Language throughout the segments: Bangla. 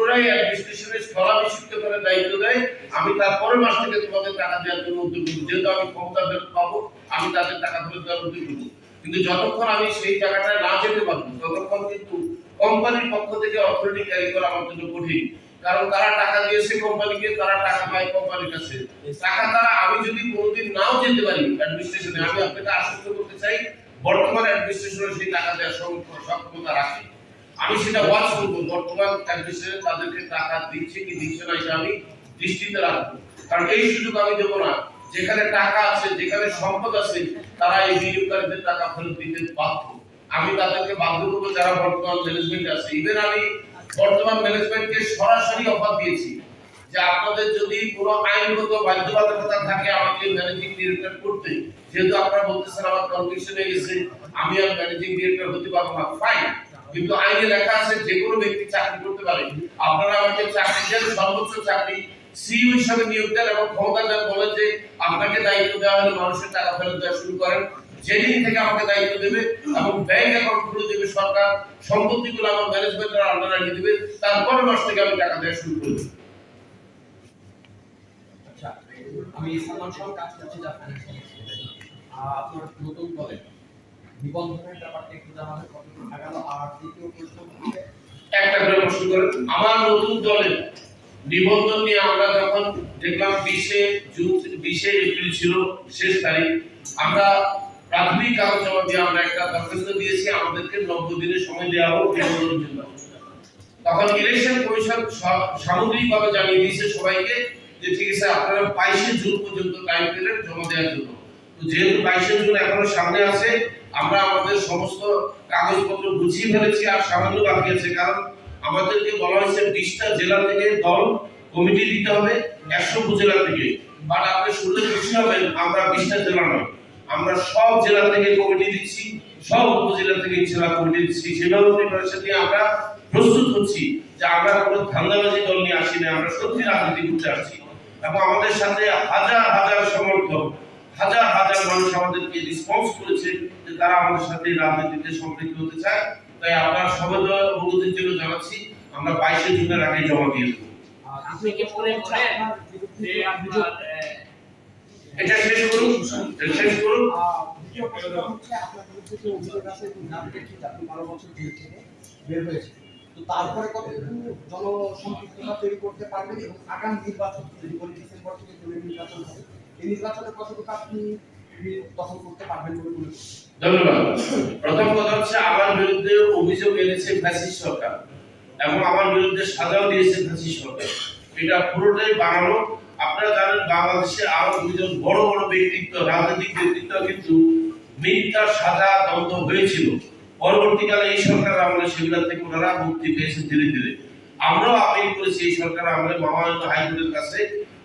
পুনরায় অ্যাডমিনিস্ট্রেশনে স্থলাভিষিক্ত করে দায়িত্ব দেয়। আমি তার পরের মাস থেকে তোমাদের টাকা দেওয়ার জন্য উদ্যোগ নেব যেহেতু আমি ক্ষমতা পাবো, আমি তাদের টাকা ফেরত দেওয়ার উদ্যোগ নেব কিন্তু যতক্ষণ আমি সেই জায়গাটায় না যেতে পারব, ততক্ষণ কিন্তু কোম্পানির পক্ষ থেকে অথরিটি ক্যারি করা আমার জন্য কঠিন। কারণ তারা টাকা দিয়েছে কোম্পানিকে তারা টাকা পায় কোম্পানির কাছে। টাকা তারা আমি যদি কোনোদিন নাও যেতে পারি অ্যাডমিনিস্ট্রেশনে আমি আপনাকে আশ্বস্ত করতে চাই, বর্তমান অ্যাডমিনিস্ট্রেশনে সেই টাকা দেওয়ার সক্ষমতা রাখে। আমি সেটা ওয়াচ করব। বর্তমান অ্যাডমিনিস্ট্রেশন তাদেরকে টাকা দিচ্ছে কি দিচ্ছে না, এটা আমি দৃষ্টিতে রাখব। কারণ এই সুযোগ আমি দেবো না। যেখানে টাকা আছে, যেখানে সম্পদ আছে, তারা এই বিনিয়োগকারীদের টাকা ফেরত দিতে বাধ্য। আমি তাদেরকে বাধ্য করব, যারা বর্তমান ম্যানেজমেন্ট আছে। ইভেন আমি বর্তমান ম্যানেজমেন্টকে সরাসরি অফার দিয়েছি যে আপনাদের যদি কোনো আইনগত বাধ্যবাধকতা থাকে আমাকে ম্যানেজিং ডিরেক্টর করতে, যেহেতু আপনারা বলতেছেন আমার কনভিকশন হয়ে গেছে, আমি আর ম্যানেজিং ডিরেক্টর হতে পারব না। ফাইন কিন্তু আইনে লেখা আছে যে কোনো ব্যক্তি চাকরি করতে পারে। আপনারা আমাকে চাকরি দেন, সর্বোচ্চ চাকরি। সিইও হিসাবে নিয়োগ দেন এবং ক্ষমতা দেন বলেন যে আপনাকে দায়িত্ব দেওয়া হলে মানুষের টাকা ফেরত দেওয়া শুরু করেন। যেদিন থেকে আমাকে দায়িত্ব দেবে এবং ব্যাংক অ্যাকাউন্ট খুলে দেবে সরকার, সম্পত্তিগুলো আমার ম্যানেজমেন্টের আন্ডারে রেখে দেবে, তারপরের মাস থেকে আমি টাকা দেওয়া শুরু করব আচ্ছা আমি সালমান সহ কাজ করছি, আপনার নতুন দলে নিবন্ধনের ব্যাপারটা একটু জানাবেন সামগ্রিকভাবে জানিয়ে দিয়েছে সবাইকে যে, ঠিক আছে, আপনারা বাইশে জুন পর্যন্ত টাইম পেলেন জমা দেওয়ার জন্য। যেহেতু বাইশে জুন এখনও সামনে আছে আমরা আমাদের সমস্ত কাগজপত্র গুছিয়ে ফেলেছি আর সামান্য বাকি আছে কারণ আমাদেরকে বলা হয়েছে বিশটা জেলা থেকে দল কমিটি দিতে হবে, একশো উপজেলা থেকে। বাট আপনি শুনলে খুশি হবেন, আমরা বিশটা জেলা নয়, আমরা সব জেলা থেকে কমিটি দিচ্ছি, সব উপজেলা থেকে জেলা কমিটি দিচ্ছি। সেভাবে প্রিপারেশন আমরা প্রস্তুত হচ্ছি যে আমরা কোনো ধান্দাবাজি দল নিয়ে আসি না আমরা সত্যি রাজনীতি করতে আসছি। এবং আমাদের সাথে হাজার হাজার সমর্থক হাজার হাজার মানুষ আমাদেরকে রেসপন্স করেছে যে তারা আমাদের সাথে রাজনীতিতে সম্পৃক্ত হতে চায়। তাই আপনার সবাই অনুরোধের জন্য জানাচ্ছি আমরা বাইশে জুনের আগে জমা দিয়ে দেবো। আপনি কি মনে করেন যে আপনার এটা শেষ করুন এটা শেষ করুন। তারপরে জনসম্পৃক্ততা তৈরি করতে পারবেন এবং আগামী নির্বাচন হবে। প্রথম কথা হচ্ছে আমার বিরুদ্ধে অভিযোগ এনেছে সরকার এবং আমার বিরুদ্ধে সাজাও দিয়েছে সরকার। এটা পুরোটাই বানানো। আপনারা জানেন বাংলাদেশে আরও দুজন বড় বড় ব্যক্তিত্ব, রাজনৈতিক ব্যক্তিত্ব কিন্তু মিথ্যা সাজা দ্বন্দ্ব হয়েছিল। পরবর্তীকালে এই সরকার আমলে সেগুলো থেকে ওনারা মুক্তি পেয়েছে ধীরে ধীরে। আমরাও আপিল করেছি এই সরকার আমলে মহামান্য হাইকোর্টের কাছে।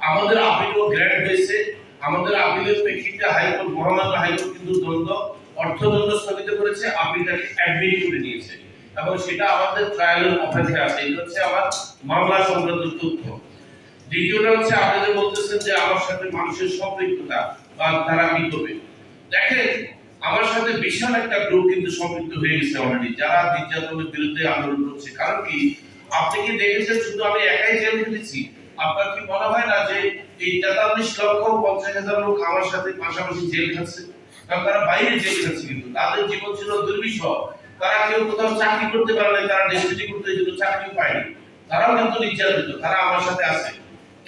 আমাদের আপিলও গ্র্যান্ড হয়েছে। আমাদের আপিলের প্রেক্ষিতে হাইকোর্ট মহামান্য হাইকোর্ট কিন্তু দ্বন্দ্ব অর্থদণ্ড স্থগিত করেছে, আপিলটাকে অ্যাডমিট করে নিয়েছে। এবং সেটা আমাদের ট্রায়ালের অপেক্ষায় আছে। এটা হচ্ছে আমার মামলা সংক্রান্ত তথ্য। দ্বিতীয়টা হচ্ছে আপনাদের বলতেছেন যে আমার সাথে মানুষের সম্পৃক্ততা বা তারা কি করবে? দেখেন, আমার সাথে বিশাল একটা গ্রুপ কিন্তু সম্পৃক্ত হয়ে গেছে অলরেডি যারা নির্যাতনের বিরুদ্ধে আন্দোলন করছে। কারণ কি? আপনি কি দেখেছেন, শুধু আমি একাই জেল খেটেছি? আপনার কি মনে হয় না যে তেতাল্লিশ লক্ষ পঞ্চাশ হাজার লোক আমার সাথে পাশাপাশি জেল খাচ্ছে। তারা বাইরে জেল খাচ্ছে কিন্তু। তাদের জীবন ছিল দুর্বিষহ। তারা কেউ কোথাও চাকরি করতে পারে তারা ডেস্টিনি করতে যেত চাকরি পায়নি। তারাও কিন্তু নির্যাতিত, তারা আমার সাথে আছে।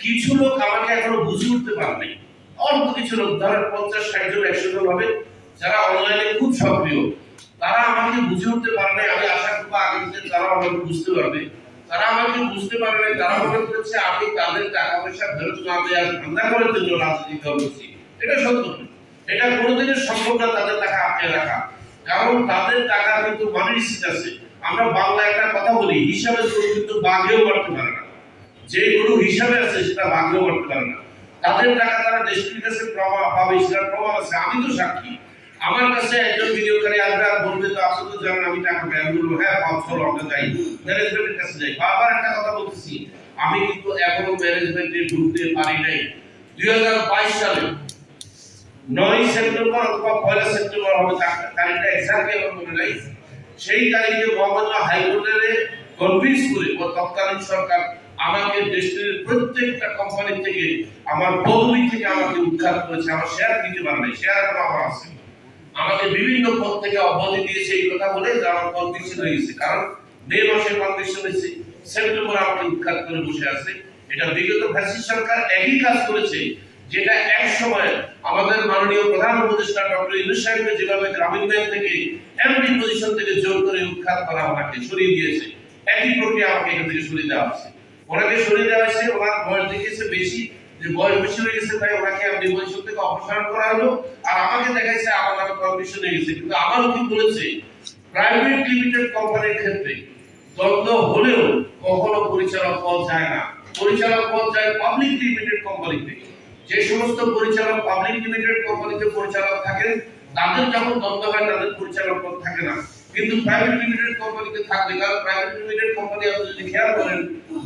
কিছু লোক আমাকে এখনও বুঝে উঠতে পারেনি অল্প কিছু লোক, ধরেন পঞ্চাশ, ষাট জন, একশো জন হবে, যারা অনলাইনে খুব সক্রিয়। তারা আমাকে বুঝে উঠতে পারে আমি আশা করব আগামীতে তারাও আমাকে বুঝতে পারবে। তারা আমাকে বুঝতে পারবে নাই, তারা মনে করছে আমি তাদের টাকা পয়সা ফেরত না দেওয়ার ধান্দা করার জন্য রাজনীতি করছি। এটা সত্য এটা কোনোদিনের সম্ভব না তাদের টাকা আটকে রাখা। কারণ তাদের টাকা কিন্তু সিট আছে। আমরা বাংলা একটা কথা বলি হিসাবে গরু কিন্তু বাঘেও করতে পারে না। যে গরু হিসাবে আছে সেটা বাঘেও করতে পারে না। তাদের টাকা তারা দেশের কাছে প্রভাব পাবে সেটার প্রভাব আছে। আমি তো সাক্ষী। আমার কাছে একজন বিনিয়োগকারী আসবে আর বলবে, তো আপনি তো জানেন আমি টাকা পাই। আমি হ্যাঁ চলো, আমরা যাই। ম্যানেজমেন্টের কাছে যাই। বারবার একটা কথা বলতেছি, আমি কিন্তু এখনও ম্যানেজমেন্টে ঢুকতে পারি নাই। দুই সালে, নয় সেপ্টেম্বর অথবা পয়লা সেপ্টেম্বর হবে তারিখটা এক্সাক্টলি আমার মনে নাই। সেই তারিখে মহামান্য হাইকোর্টের কনভিন্স করে তৎকালীন সরকার আমাকে দেশের প্রত্যেকটা কোম্পানি থেকে, আমার পদবি থেকে আমাকে উৎখাত করেছে। আমার শেয়ার নিতে পারে নাই শেয়ার আমার আছে। আমাকে বিভিন্ন পদ থেকে অব্যাহতি দিয়েছে এই কথা বলে যে আমার কনভিকশন হয়ে গেছে কারণ মে মাসে কনভিকশন হয়েছে সেপ্টেম্বর আমাকে উৎখাত করে বসে আছে। এটা বিগত ফ্যাসিস্ট সরকার একই কাজ করেছে, যেটা এক সময় আমাদের মাননীয় প্রধান উপদেষ্টা ডক্টর ইউনুস সাহেবকে যেভাবে গ্রামীণ ব্যাংক থেকে এমপি পজিশন থেকে জোর করে উৎখাত করা ওনাকে সরিয়ে দিয়েছে, একই প্রক্রিয়া আমাকে এখান থেকে সরিয়ে দেওয়া হচ্ছে। ওনাকে সরিয়ে দেওয়া হয়েছে, ওনার বয়স দেখিয়েছে বেশি। যে বয়স বেশি হয়ে গেছে তাই ওনাকে এমপি পজিশন থেকে অপসারণ করা হলো। আর আমাকে দেখাইছে আমার নামে কমিশন হয়ে গেছে। কিন্তু আমার উকিল বলেছে প্রাইভেট লিমিটেড কোম্পানির ক্ষেত্রে দ্বন্দ্ব হলেও কখনো পরিচালক পদ যায় না। পরিচালক পদ যায় পাবলিক লিমিটেড কোম্পানিতে যে সমস্ত পরিচালক পাবলিক লিমিটেড কোম্পানিতে পরিচালক থাকেন, তাদের যখন দ্বন্দ্ব হয়, তাদের পরিচালক পদ থাকে না। কিন্তু প্রাইভেট লিমিটেড কোম্পানিতে থাকবে, কারণ প্রাইভেট লিমিটেড কোম্পানি আপনি যদি খেয়াল করেন,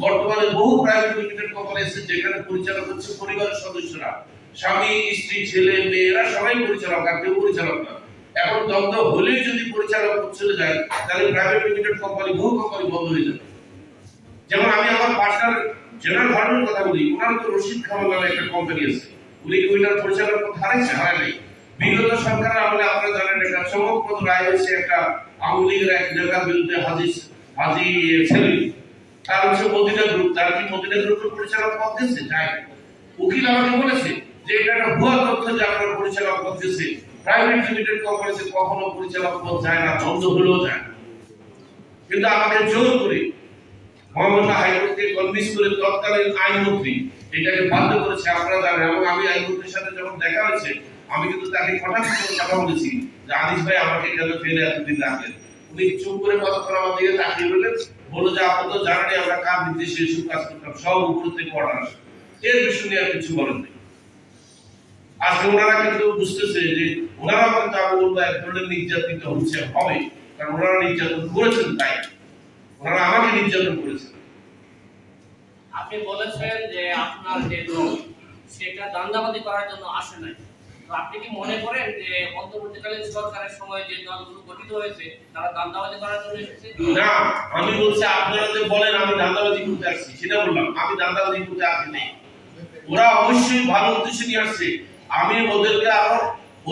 বর্তমানে বহু প্রাইভেট লিমিটেড কোম্পানি এসেছে যেখানে পরিচালক হচ্ছে পরিবারের সদস্যরা। স্বামী, স্ত্রী, ছেলে, মেয়েরা সবাই পরিচালক, আর কেউ পরিচালক না। এখন দ্বন্দ্ব হলেই যদি পরিচালক চলে যায়, তাহলে প্রাইভেট লিমিটেড কোম্পানি বহু কোম্পানি বন্ধ হয়ে যাবে। যেমন আমি আমার পার্টনার জেনারেল হার্ডের কথা বলি, ওনার তো রশিদ খান নামে একটা কোম্পানি আছে। উনি কি ওইটার পরিচালক হারাইছে? হারায় নাই। বিগত সরকার আমলে আপনারা জানেন একটা চমকপ্রদ রায় হয়েছে একটা আওয়ামী এক নেতার বিরুদ্ধে হাজি হাজি ছেলে তার হচ্ছে মদিনা গ্রুপ তার কি মদিনা গ্রুপের পরিচালক পদ দিচ্ছে যাই উকিল আমাকে বলেছে যে এটা একটা ভুয়া তথ্য যে আপনার পরিচালক পদ দিচ্ছে প্রাইভেট লিমিটেড কোম্পানিতে কখনো পরিচালক পদ যায় না, বন্ধ হলেও যায়। কিন্তু আমাকে জোর করে মহামান্য হাইকোর্টকে কনভিন্স করে তৎকালীন আইনমন্ত্রী এটাকে বাধ্য করেছে, আপনারা জানেন। এবং আমি আইনমন্ত্রীর সাথে যখন দেখা হয়েছে আমি কিন্তু তাকে কটাক্ষ কথা বলেছি যে আনিস ভাই, আমাকে কেন ফেলে এতদিন রাখলেন? উনি চুপ করে কতক্ষণ আমার দিকে তাকিয়ে রইলেন বলল যে আপনি তো জানেনই আমরা কার নির্দেশে এসব কাজ করতাম, সব উপর থেকে অর্ডার আসে। এর বিষয় নিয়ে আর কিছু বলেন নাই। আজকে ওনারা কিন্তু বুঝতেছে যে ওনারা কিন্তু বলব এক ধরনের নির্যাতিত হচ্ছে, হবে। কারণ ওনারা নির্যাতন করেছেন তাই। ওনারা আমাকে নির্যাতন করেছেন। আপনি বলেছেন যে আপনার যে দল, সেটা দান্দাবাজি করার জন্য আসে নাই। আপনি কি মনে করেন যে অন্তর্বর্তীকালীন সরকারের সময় যে দলগুলো গঠিত হয়েছে, তারা দান্দাবাজি করার জন্য এসেছে? না, আমি বলছি, আপনারা যে বলেন, আমি দান্দাবাজি করতে আসছি, সেটা বললাম, আমি দান্দাবাজি করতে আসি নাই। ওরা অবশ্যই ভালো উদ্দেশ্যে নিয়ে আসছে। আমি ওদেরকে আরও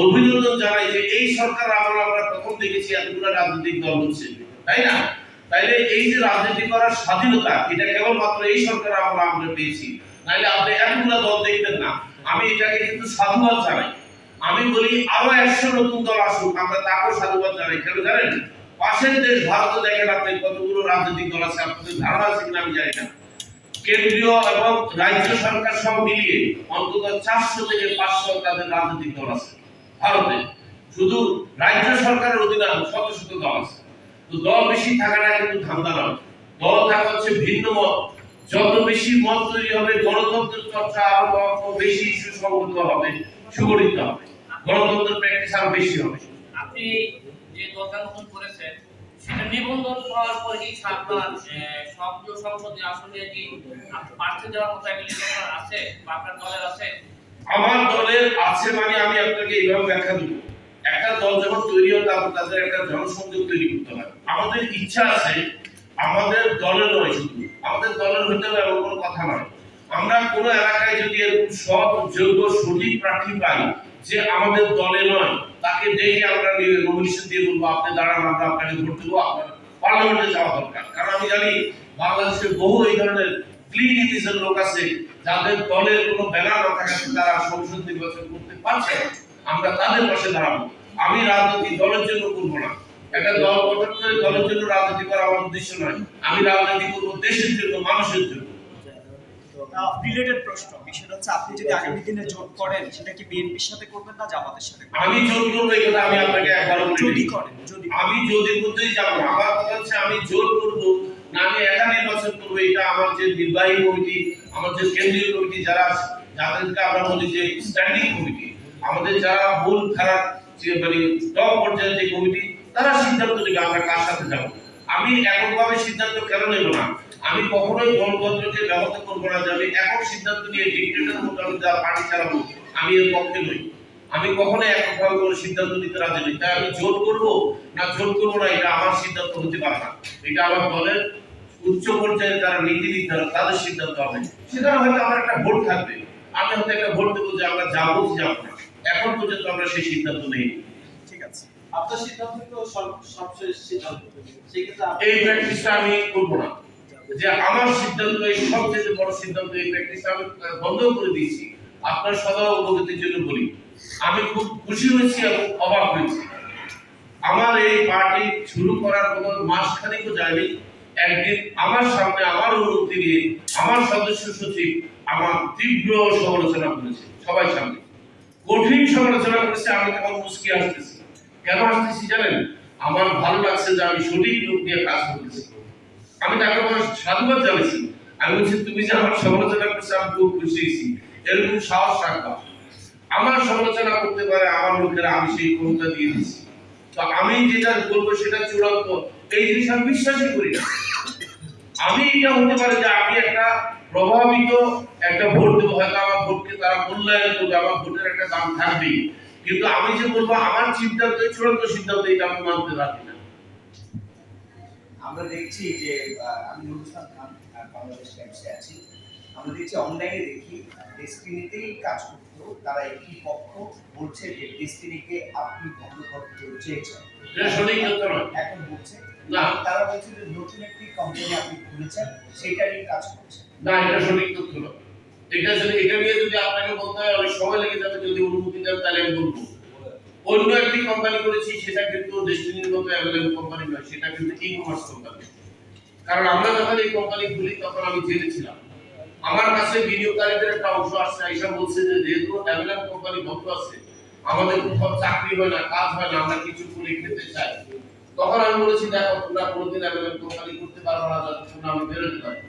অভিনন্দন জানাই যে এই সরকার আমরা আমরা প্রথম দেখেছি এতগুলো রাজনৈতিক দল হচ্ছে, তাই না? তাইলে এই যে রাজনীতি করার স্বাধীনতা, এটা কেবলমাত্র এই সরকার আমরা আমরা পেয়েছি। নাইলে আপনি এতগুলো দল দেখতেন না। আমি এটাকে কিন্তু সাধুবাদ জানাই। আমি বলি, আরও একশো নতুন দল আসুক, আমরা তাকেও সাধুবাদ জানাই। কেন জানেন? পাশের দেশ ভারত, দেখেন আপনি কতগুলো রাজনৈতিক দল আছে, আপনাদের ধারণা আছে কিনা আমি জানি না। কেন্দ্রীয় এবং রাজ্য সরকার সব মিলিয়ে অন্তত চারশো থেকে পাঁচশো তাদের রাজনৈতিক দল আছে ভারতে। শুধু রাজ্য সরকারের শত শত দল আছে। তো দল বেশি থাকাটা কিন্তু ধান্দা নয়। দল থাকা হচ্ছে ভিন্ন মত। যত বেশি মত তৈরি হবে, গণতন্ত্রের চর্চা আরও বেশি সুসংগত হবে। সুগঠিত হবে। গণতন্ত্রের প্র্যাকটিস আরও বেশি হবে। আপনি যে নতুন করেছেন সেটা নিবন্ধন করার পর কি আপনার সবগুলো সংসদীয় আসনে কি প্রার্থী দেওয়ার মতো আছে বা আপনার দলের আছে? আমার দলের আছে মানে আমি আপনাকে এইভাবে ব্যাখ্যা দেবো। একটা দল যখন তৈরি হয় তাদের একটা জনসংযোগ তৈরি করতে হয়। আমাদের ইচ্ছা আছে আমাদের দলের নয় শুধু। আমাদের দলের হইতে হবে এমন কোনো কথা নয়। আমরা কোন এলাকায় যদি এরকম সৎ, যোগ্য, সঠিক প্রার্থী পাই যে আমাদের দলে নয়, তাকে দেখে আমরা নমিনেশন দিয়ে বলব, আপনি দাঁড়ান, আমরা আপনাকে ভোট দেবো, আপনার পার্লামেন্টে যাওয়া দরকার। কারণ আমি জানি বাংলাদেশে বহু এই ধরনের লোক আছে, যাদের দলের কোনো ব্যানার তারা সংসদ নির্বাচন করতে পারছে। আমরা তাদের পাশে দাঁড়াবো। আমি রাজনীতি দলের জন্য করব না। একটা দল গঠন করে দলের জন্য রাজনীতি করা আমার উদ্দেশ্য নয়। আমি রাজনীতি করব দেশের জন্য, মানুষের জন্য। রিলেটেড প্রশ্ন। বিষয়টা হচ্ছে আপনি যদি আগামী দিনে জোট করেন সেটা কি বিএনপির সাথে করবেন না জামাতের সাথে আমি জোর করব আমি আপনাকে একবার যদি করেন যদি আমি যদি করতেই যাব আমার কথা হচ্ছে আমি জোর করব না আমি একা নির্বাচন করব এটা আমার যে নির্বাহী কমিটি আমার যে কেন্দ্রীয় কমিটি যারা যাদেরকে আমরা বলি যে স্ট্যান্ডিং কমিটি। আমাদের যারা মূল খারাপ যে মানে টপ পর্যায়ের যে কমিটি তারা সিদ্ধান্ত নেবে আমরা কার সাথে যাব। আমি এককভাবে সিদ্ধান্ত কেন নেব না? আমি কখনোই গণতন্ত্রকে ব্যাহত করব না যে আমি একক সিদ্ধান্ত নিয়ে ডিক্টেটর মতো আমি যা পার্টি চালাবো আমি এর পক্ষে নই। আমি কখনো এককভাবে কোনো সিদ্ধান্ত নিতে রাজি নই। তাই আমি জোর করব না জোর করব না এটা আমার সিদ্ধান্ত হতে পারে না। এটা আমার দলের উচ্চ পর্যায়ে যারা নীতি নির্ধারক তাদের সিদ্ধান্ত হবে। সেখানে হয়তো আমার একটা ভোট থাকবে। আমি হয়তো একটা ভোট দেবো যে আমরা যাব কি যাব না। এখন পর্যন্ত আমরা সেই সিদ্ধান্ত নেই। ঠিক আছে। আপনার সিদ্ধান্ত তো সবশেষ সিদ্ধান্ত। এই প্র্যাকটিসটা আমি করব না। যে আমার সিদ্ধান্ত, এই সবচেয়ে বড় সিদ্ধান্ত, এই প্র্যাকটিসটা আমি বন্ধ করে দিয়েছি। আপনার সদা অবগতির জন্য বলি। আমি খুব খুশি হয়েছি এবং অবাক হয়েছি। আমার এই পার্টি শুরু করার কোনো মাস খানিকও যায়নি। একদিন আমার সামনে আমার অনুমতি নিয়ে আমার সদস্য সচিব আমার তীব্র সমালোচনা করেছে, সবাই সামনে। কঠিন সমালোচনা করেছে, আমি তখন মুসকি আসতেছি কেন আসতেছি জানেন? আমার ভালো লাগছে যে আমি সঠিক লোক নিয়ে কাজ করতেছি। আমি তাকে আমার সাধুবাদ জানাইছি। আমি বলছি, তুমি যে আমার সমালোচনা করছ, আমি খুব খুশি হয়েছি। এরকম সাহস রাখবা আমার সমালোচনা করতে পারে, আমার লোকেরা আমি সেই ক্ষমতা দিয়ে দিচ্ছি তো আমি যেটা বলব, সেটা চূড়ান্ত। এই জিনিস আমি বিশ্বাসই করি না। আমি এটা হতে পারে যে আমি একটা প্রভাবিত একটা ভোট দেবো, হয়তো আমার ভোটকে তারা মূল্যায়ন করবে, আমার ভোটের একটা দাম থাকবেই। কিন্তু আমি যে বলব, আমার সিদ্ধান্ত চূড়ান্ত সিদ্ধান্ত, এটা আমি মানতে রাখি না। আমরা দেখছি যে আমি নুরুল খান বাংলাদেশ টাইমসে আছি। আমরা দেখছি অনলাইনে দেখি ডেস্টিনিতেই কাজ করতো তারা একটি পক্ষ বলছে যে ডেস্টিনিকে আপনি বন্ধ করতে চেয়েছেন। এখন বলছে না। তারা বলছে যে নতুন একটি কোম্পানি আপনি খুলেছেন সেটা নিয়ে কাজ করছেন। না এটা সঠিক তথ্য নয়। এটা যদি এটা নিয়ে যদি আপনাকে বলতে হয় অনেক সময় লেগে যাবে যদি অনুমতি দেন তাহলে আমি বলব। অন্য একটি কোম্পানি করেছি, সেটা কিন্তু ডেস্টিনির মতো অ্যাভেলেবল কোম্পানি নয়, সেটা কিন্তু ই কমার্স কোম্পানি কারণ আমরা যখন এই কোম্পানি খুলি, তখন আমি জেলে ছিলাম। আমার কাছে বিনিয়োগকারীদের একটা অংশ আসছে, আইসা বলছে যে যেহেতু অ্যাভেলেবল কোম্পানি বন্ধ আছে, আমাদের কোথাও চাকরি হয় না, কাজ হয় না, আমরা কিছু করে খেতে চাই। তখন আমি বলেছি, দেখো, তোমরা কোনোদিন অ্যাভেলেবল কোম্পানি করতে পারো না যতক্ষণ আমি বেরোতে পারি।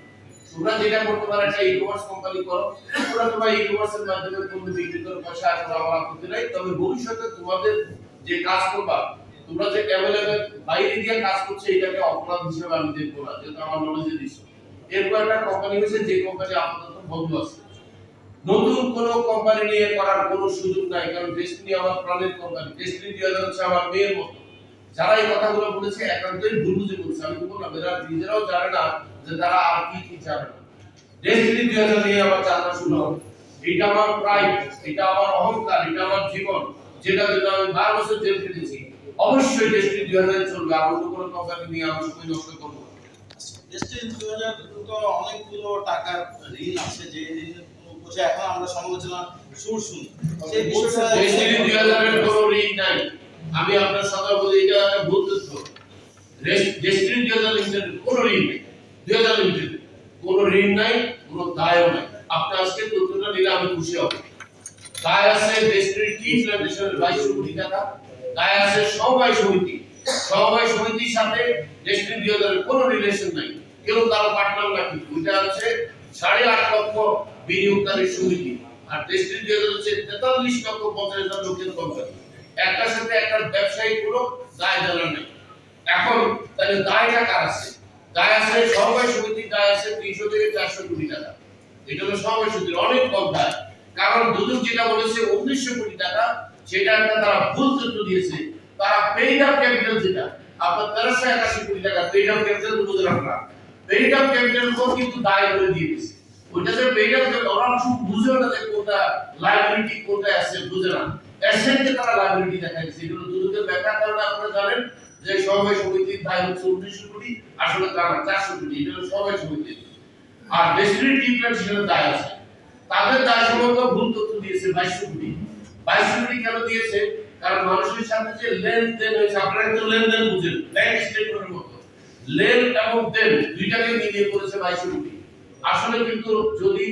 তোমরা যেটা করতে পারো একটা ই কমার্স কোম্পানি করো। তোমরা তোমার ই কমার্সের মাধ্যমে পণ্য বিক্রি করো, পয়সা আর আমার আপত্তি নাই। তবে ভবিষ্যতে তোমাদের যে কাজ করবা, তোমরা যে অ্যাভেলেবল বাইরে দিয়ে কাজ করছে, এটাকে অপরাধ হিসেবে আমি দেখব না, যেহেতু আমার নলেজে দিচ্ছ এরপর একটা কোম্পানি হয়েছে, যে কোম্পানি আপাতত বন্ধ আছে। নতুন কোন কোম্পানি নিয়ে করার কোনো সুযোগ নাই, কারণ ডেস্টিনি আমার প্রাণের কোম্পানি ডেস্টিনি হাজার হচ্ছে আমার মেয়ের মতো। যারা এই কথাগুলো বলেছে, একান্তই ভুল বুঝে বলছে। আমি তো বললাম এরা নিজেরাও জানে না যে তারা আর কি কি না ডেস্টিনি দুই হাজার নিয়ে যাত্রা শুরু হবে এটা আমার প্রাইড এটা আমার অহংকার এটা আমার জীবন যেটা জন্য আমি বারো বছর জেল খেটেছি অবশ্যই ডেস্টিনি দুই হাজার চলবে আর অন্য কোনো কোম্পানি নিয়ে আমি সময় নষ্ট করব না। দেশটির দুই হাজার তো অনেকগুলো টাকার ঋণ আছে যে ঋণের কোনো এখন আমরা সমালোচনা সুর শুনি। সেই বিষয়টা ডেস্টিনি দুই হাজারের কোনো ঋণ নাই আমি আপনার সাথে বলি এটা ভুল তথ্য। ডেস্টিনি দুই হাজার কোনো ঋণ নেই। দুই হাজার লিমিটেড কোনো ঋণ নাই, কোনো দায়ও নাই। আপনি আজকে তথ্যটা নিলে আমি খুশি হব। দায় আছে ডেস্টিনি টি প্ল্যান্টেশনের বাইশশো কোটি টাকা দায় আছে সমবায় সমিতি। সমবায় সমিতির সাথে ডেস্টিনি দুই হাজারের কোনো রিলেশন নাই। কেউ কারও পার্টনার না কিন্তু। আছে সাড়ে আট লক্ষ বিনিয়োগকারী সমিতি। আর ডেস্টিনি দুই হাজার হচ্ছে তেতাল্লিশ লক্ষ পঞ্চাশ হাজার লোকের কোম্পানি একটার সাথে একটা ব্যবসায়ী কোনো দায় জানা নেই। এখন তাহলে দায়টা কার আছে? দায় আছে সমিতির দায় আছে তিনশো থেকে চারশো কোটি টাকা। এটা হলো সমবায় সমিতির অনেক কম দায়। কারণ দুদক যেটা বলেছে, উনিশশো কোটি টাকা, সেটা একটা তারা ভুল তথ্য দিয়েছে। তারা পেইড আপ ক্যাপিটাল যেটা, আপনার তেরোশো একাশি কোটি টাকা পেইড আপ ক্যাপিটাল বুঝলাম না পেইড আপ ক্যাপিটাল কো কিন্তু দায় করে দিয়ে দিয়েছে। ওইটা যে পেইড আপ ওরা শুধু বুঝেও না যে কোনটা লাইবিলিটি কোনটা অ্যাসেট বুঝে না। অ্যাসেটকে তারা লাইবিলিটি দেখাইছে এগুলো দুদকের ব্যাখ্যার কারণে আপনারা জানেন। যে সমবায় সমিতির দায় হচ্ছে উনিশশো কোটি, আসলে তা না, চারশো কোটি, এটা হলো সমবায় সমিতির আর ডেস্টিনি টি প্ল্যান্ট সেখানে দায় আছে। তাদের দায় সম্বন্ধ ভুল তথ্য দিয়েছে বাইশশো কোটি। বাইশশো কোটি কেন দিয়েছে? কারণ মানুষের সাথে যে লেনদেন হয়েছে, আপনারা কিন্তু লেনদেন বুঝেন ব্যাংক স্টেটমেন্টের মতো। লেন এবং দেন দুইটাকে মিলিয়ে করেছে বাইশশো কোটি। আসলে কিন্তু যদি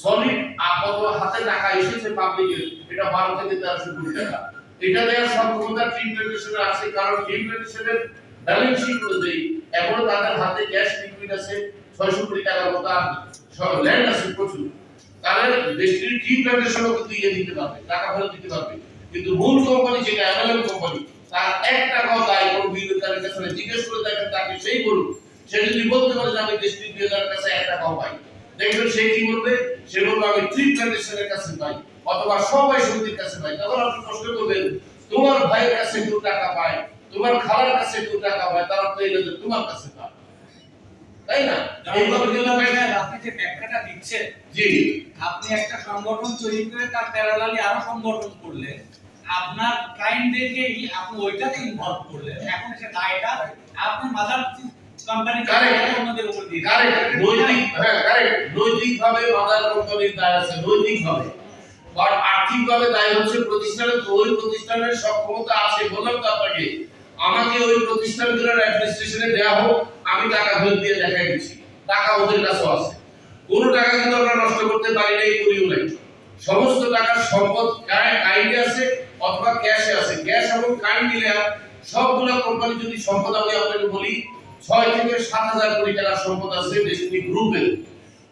সলিড আপাতত হাতে টাকা এসেছে পাবলিকের এটা বারো থেকে তেরোশো কোটি টাকা। এটা দেওয়ার সক্ষমতা ট্রিপমেন্টেশনের আছে, কারণ ট্রিপমেন্টেশনের ব্যালেন্স শিট অনুযায়ী এখন তাদের হাতে ক্যাশ লিকুইড আছে, ছয়শো কোটি টাকার মতো, আর ল্যান্ড আছে প্রচুর। তাহলে দেশটির টি প্ল্যান্টেশনও কিন্তু ইয়ে দিতে পারবে, টাকা ফেরত দিতে পারবে। কিন্তু মূল কোম্পানি যেটা অ্যাভেলেবল কোম্পানি তার এক টাকাও দায় কোনো বিনিয়োগকারীর কাছে জিজ্ঞেস করে দেখেন, তাকে সেই বলুন সে যদি বলতে পারে যে আমি দেশটির হাজার কাছে এক টাকাও পাই। দেখবেন সে কি বলবে? সে বলবে, আমি ট্রি প্ল্যান্টেশনের কাছে পাই। অথবা সবাই সমিতির কাছে পাই তখন আপনি প্রশ্ন করবেন। তোমার ভাইয়ের কাছে কেউ টাকা পায় তোমার খালার কাছে কেউ টাকা পায় তারা তো এটা তোমার কাছে পায়। তাই না? এইভাবে কিন্তু আপনি যে ব্যাখ্যাটা দিচ্ছেন জি। আপনি একটা সংগঠন তৈরি করে তার প্যারালালি আরও সংগঠন করলেন। আপনার ক্লায়েন্টদেরকে আপনি ওইটাতে ইনভলভ করলেন? এখন সে দায়টা আপনি মাদার কোম্পানি অন্যদের উপর দিয়ে কারেক্ট নৈতিক হ্যাঁ কারেক্ট নৈতিকভাবে মাদার কোম্পানির দায় আছে নৈতিকভাবে। আর আর্থিকভাবে দায় হচ্ছে প্রতিষ্ঠানের তো ওই প্রতিষ্ঠানের সক্ষমতা আছে বললাম তো আপনাকে। আমাকে ওই প্রতিষ্ঠানগুলোর অ্যাডমিনিস্ট্রেশনে দেওয়া হোক, আমি টাকা ফেরত দিয়ে দেখাই দিচ্ছি। টাকা ওদের কাছেও আছে। কোনো টাকা কিন্তু আমরা নষ্ট করতে পারি নাই, করিও নাই। সমস্ত টাকার সম্পদ কাইন্ডে আছে অথবা ক্যাশে আছে। ক্যাশ এবং কাইন্ড মিলে সবগুলো কোম্পানি যদি সম্পদ, আমি আপনাকে বলি, ছয় থেকে সাত হাজার কোটি টাকার সম্পদ আছে ডেস্টিনি গ্রুপের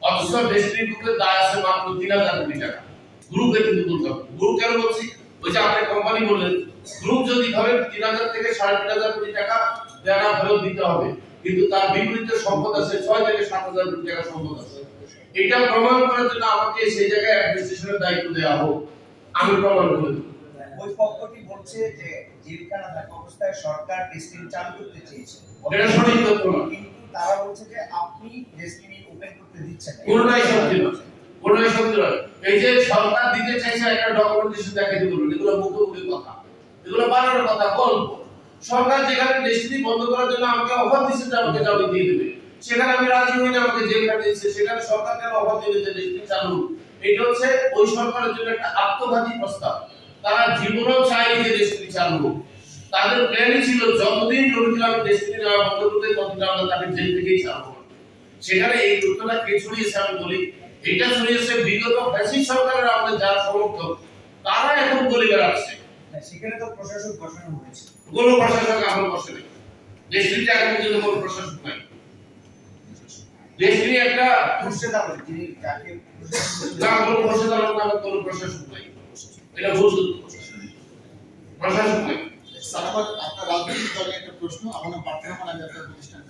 অথচ ডেস্টিনি গ্রুপের দায় আছে মাত্র তিন হাজার কোটি টাকা। গ্রুপে কিন্তু বলতে হবে। গ্রুপ কেন বলছি ওই যে আপনি কোম্পানি বললেন গ্রুপ যদি ধরেন তিন হাজার থেকে সাড়ে তিন হাজার কোটি টাকা দেনা ফেরত দিতে হবে কিন্তু তার বিপরীতে সম্পদ আছে ছয় থেকে সাত হাজার কোটি টাকা সম্পদ আছে। এটা প্রমাণ করার জন্য আমাকে সেই জায়গায় অ্যাডমিনিস্ট্রেশনের দায়িত্ব দেওয়া হোক। আমি প্রমাণ করে দেবো। ওই পক্ষটি বলছে যে জেলখানা থাকা অবস্থায় সরকার চালু করতে চেয়েছে। এটা সঠিক তথ্য তারা বলছে যে আপনি ডেস্টিনি ওপেন করতে দিচ্ছেন কোনটাই সত্যি সত্যি নয় এই যে সরকার দিতে চাইছে একটা ডকুমেন্টেশন দেখাইতে বলুন এগুলো মুখে মুখে কথা। এগুলো বানানোর কথা, গল্প। সরকার যেখানে ডেস্টিনি বন্ধ করার জন্য আমাকে অফার দিচ্ছে যে আমাকে জামিন দিয়ে দেবে। সেখানে আমি রাজি হই আমাকে জেল খাটিয়ে দিচ্ছে সেখানে সরকার কেন অফার দিবে যে ডেস্টিনি চালু এটা হচ্ছে ওই সরকারের জন্য একটা আত্মঘাতী প্রস্তাব। তারা জীবনও চায়নি যে ডেস্টিনি চালু তাদের প্ল্যানই ছিল, যতদিন রবীন্দ্র আমি ডেস্টিনি নেওয়া বন্ধ করতে ততদিন আমরা তাকে জেল থেকেই চালু সেখানে এই তথ্যটা কে ছড়িয়েছে আমি বলি এটা ছড়িয়েছে বিগত ফ্যাসিস্ট সরকারের আমাদের যারা সমর্থক তারা এখন বলে বেড়াচ্ছে। সেখানে তো প্রশাসক বসানো হয়েছে। কোনো প্রশাসক এখন বসে নেই দেশটিতে এখন পর্যন্ত কোনো প্রশাসক নাই। দেশটি একটা খুরশেদ যিনি যাকে না কোনো প্রশাসক নামে কোনো প্রশাসক নাই। এটা ভুল প্রশাসক নাই। স্যার আপনার রাজনৈতিক দলের একটা প্রশ্ন আমার নাম পার্থ রহমান আমি আপনার প্রতিষ্ঠান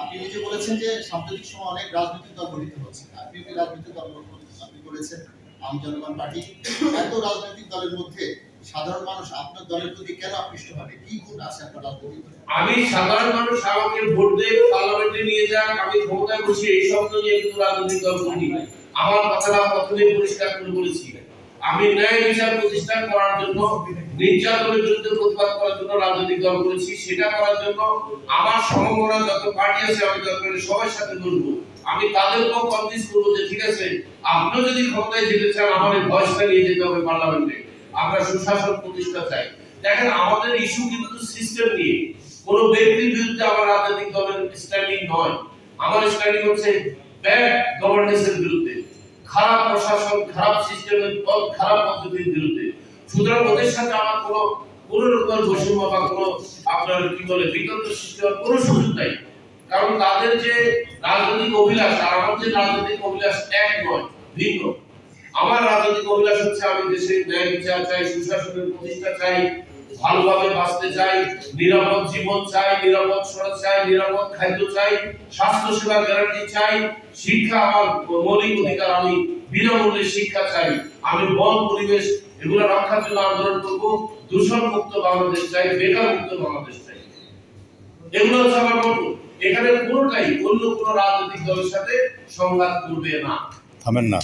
আপনি বলেছেন যে সাম্প্রতিক সময় অনেক রাজনৈতিক দল গঠিত হচ্ছে। আপনি রাজনৈতিক দল আপনি আম জনগণ পার্টি। এত রাজনৈতিক দলের মধ্যে সাধারণ মানুষ আপনার দলের প্রতি কেন আকৃষ্ট হবে? কি গুণ আছে আপনার রাজনৈতিক আমি সাধারণ মানুষ আমাকে ভোট দিয়ে পার্লামেন্টে নিয়ে যাক, আমি ক্ষমতায় বসি এই শব্দ নিয়ে কিন্তু রাজনৈতিক দল করি আমার কথাটা প্রথমেই পরিষ্কার করে বলেছি। আমি ন্যায় বিচার প্রতিষ্ঠা করার জন্য, নির্যাতনের বিরুদ্ধে প্রতিবাদ করার জন্য রাজনৈতিক দল করেছি, সেটা করার জন্য আমার সমমনা যত পার্টি আছে, আমি দরকার সবার সাথে বলব আমি তাদেরকেও কনভিন্স করব যে, ঠিক আছে, আপনিও যদি ক্ষমতায় যেতে চান আমাদের ভয়েসটা নিয়ে যেতে হবে পার্লামেন্টে। আমরা সুশাসন প্রতিষ্ঠা চাই। দেখেন, আমাদের ইস্যু কিন্তু সিস্টেম নিয়ে। কোন ব্যক্তির বিরুদ্ধে আমার রাজনৈতিক দলের স্ট্যান্ডিং নয়। আমার স্ট্যান্ডিং হচ্ছে ব্যাড গভর্নেন্সের বিরুদ্ধে। খারাপ প্রশাসন, খারাপ সিস্টেমের খারাপ পদ্ধতির বিরুদ্ধে। সুতরাং ওদের সাথে আমার কোনো কোনো বৈষম্য বা কোনো আপনার কি বলে বিকল্প সৃষ্টি হওয়ার কোনো সুযোগ নাই। কারণ তাদের যে রাজনৈতিক অভিলাষ, আর আমার যে রাজনৈতিক অভিলাষ এক নয়, ভিন্ন। আমার রাজনৈতিক অভিলাষ হচ্ছে আমি দেশে ন্যায় বিচার চাই, সুশাসনের প্রতিষ্ঠা চাই ভালোভাবে বাঁচতে চাই, নিরাপদ জীবন চাই, নিরাপদ সড়ক চাই, নিরাপদ খাদ্য চাই স্বাস্থ্য সেবা গ্যারান্টি চাই, শিক্ষা আমার মৌলিক অধিকার, আমি বিনামূল্যে শিক্ষা চাই। আমি বন পরিবেশ এগুলো রক্ষার জন্য আন্দোলন করব দূষণ মুক্ত বাংলাদেশ চাই বেকার মুক্ত বাংলাদেশ চাই। এগুলো হচ্ছে আমার মত এখানে কোনোটাই অন্য কোনো রাজনৈতিক দলের সাথে সংঘাত করবে না। থামেন না।